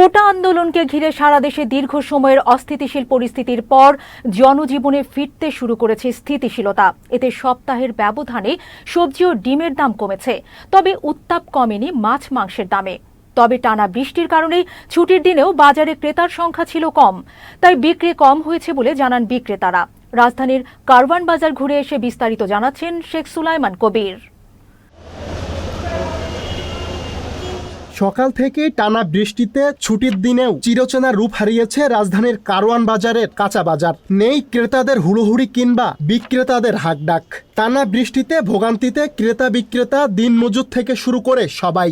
কোটা আন্দোলনকে ঘিরে সারা দেশে দীর্ঘ সময়ের অস্থিতিশীল পরিস্থিতির পর জনজীবনে ফিরতে শুরু করেছে স্থিতিশীলতা। এতে সপ্তাহের ব্যবধানে সবজি ও ডিমের দাম কমেছে। তবে উত্তাপ কমেনি মাছ মাংসের দামে। তবে টানা বৃষ্টির কারণে ছুটির দিনেও বাজারে ক্রেতার সংখ্যা ছিল কম। তাই বিক্রি কম হয়েছে বলে জানান বিক্রেতারা। রাজধানীর কারওয়ান বাজার ঘুরে এসে বিস্তারিত জানাচ্ছেন শেখ সুলাইমান কবির। সকাল থেকে টানা বৃষ্টিতে ছুটির দিনেও চিরচেনা রূপ হারিয়েছে রাজধানীর কারওয়ান বাজারের কাঁচা বাজার। নেই ক্রেতাদের হুড়োহুড়ি কিংবা বিক্রেতাদের হাকডাক। টানা বৃষ্টিতে ভোগান্তিতে ক্রেতা বিক্রেতা দিন মজুদ থেকে শুরু করে সবাই।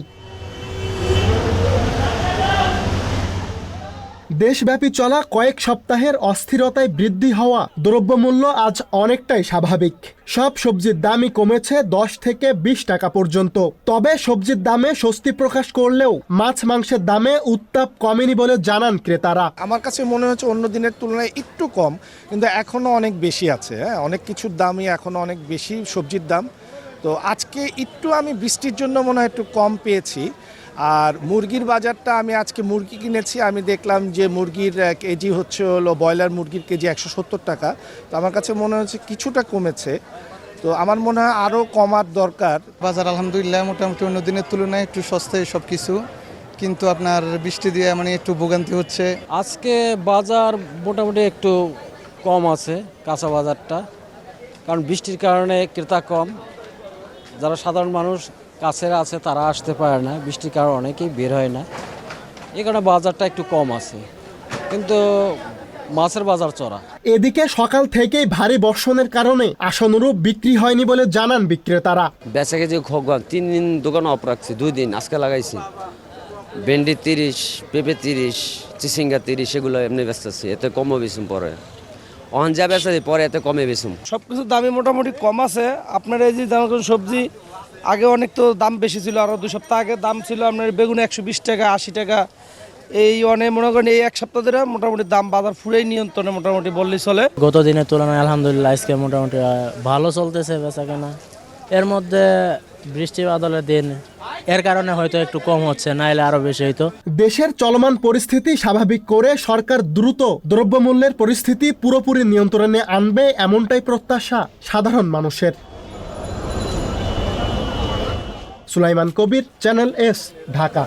দেশব্যাপী চলা কয়েক সপ্তাহের অস্থিরতায় বৃদ্ধি হওয়া দ্রব্যমূল্য আজ অনেকটাই স্বাভাবিক। সব সবজির দামই কমেছে দশ থেকে বিশ টাকা পর্যন্ত। তবে সবজির দামে স্বস্তি প্রকাশ করলেও মাছ মাংসের দামে উত্তাপ কমেনি বলে জানান ক্রেতারা। আমার কাছে মনে হচ্ছে অন্য দিনের তুলনায় একটু কম, কিন্তু এখনও অনেক বেশি আছে হ্যাঁ? অনেক কিছুর দামই এখনও অনেক বেশি সবজির দাম। তো আজকে একটু আমি বৃষ্টির জন্য মনে হয় একটু কম পেয়েছি। আর মুরগির বাজারটা আমি আজকে মুরগি কিনেছি আমি দেখলাম যে মুরগির কেজি হচ্ছে হলো ব্রয়লার মুরগির কেজি একশো সত্তর টাকা। তো আমার কাছে মনে হচ্ছে কিছুটা কমেছে। তো আমার মনে হয় আরও কমার দরকার। বাজার আলহামদুলিল্লাহ মোটামুটি অন্য দিনের তুলনায় একটু সস্তায় সব কিছু কিন্তু আপনার বৃষ্টি দিয়ে মানে একটু ভোগান্তি হচ্ছে। আজকে বাজার মোটামুটি একটু কম আছে কাঁচা বাজারটা। কারণ বৃষ্টির কারণে ক্রেতা কম। যারা সাধারণ মানুষ কাছের আছে তারা আসতে পারে না। বৃষ্টির কারণে অনেকেই বের হয় না। এই কারণে বাজারটা একটু কম আছে। কিন্তু মাছের বাজার চড়া। এদিকে সকাল থেকেই ভারী বর্ষণের কারণে আশানুরূপ বিক্রি হয়নি বলে জানান বিক্রেতারা। বেচা কেজি খোকা তিন দিন দোকান অফ রাখছি দুই দিন আজকে লাগাইছি। ভেন্ডি তিরিশ পেঁপে তিরিশ চিচিঙ্গা তিরিশ এগুলো এমনি বেচতেছি এতে কমও বেশুম পরে। অহন যা বেচা পরে এতে কমে বেশুম সব কিছুর দামই মোটামুটি কম আছে। আপনার এই যে যেমন সবজি আগে অনেক তো দাম বেশি ছিল আরও দু সপ্তাহ আগে দাম ছিল আপনার বেগুন একশো বিশ টাকা আশি টাকা। এই অনেক মনে করেন এই এক সপ্তাহ ধরে মোটামুটি দাম বাজার ফুরেই নিয়ন্ত্রণে মোটামুটি বললেই চলে। গত দিনের তুলনায় আলহামদুলিল্লাহ আজকে মোটামুটি ভালো চলতেছে বেচা কেনা। এর মধ্যে বৃষ্টি বাদলের দিন এর কারণে হয়তো একটু কম হচ্ছে না নাইলে আরও বেশি হইতো। দেশের চলমান পরিস্থিতি স্বাভাবিক করে সরকার দ্রুত দ্রব্যমূল্যের পরিস্থিতি পুরোপুরি নিয়ন্ত্রণে আনবে এমনটাই প্রত্যাশা সাধারণ মানুষের। Sulaiman Kabir channel S Dhaka.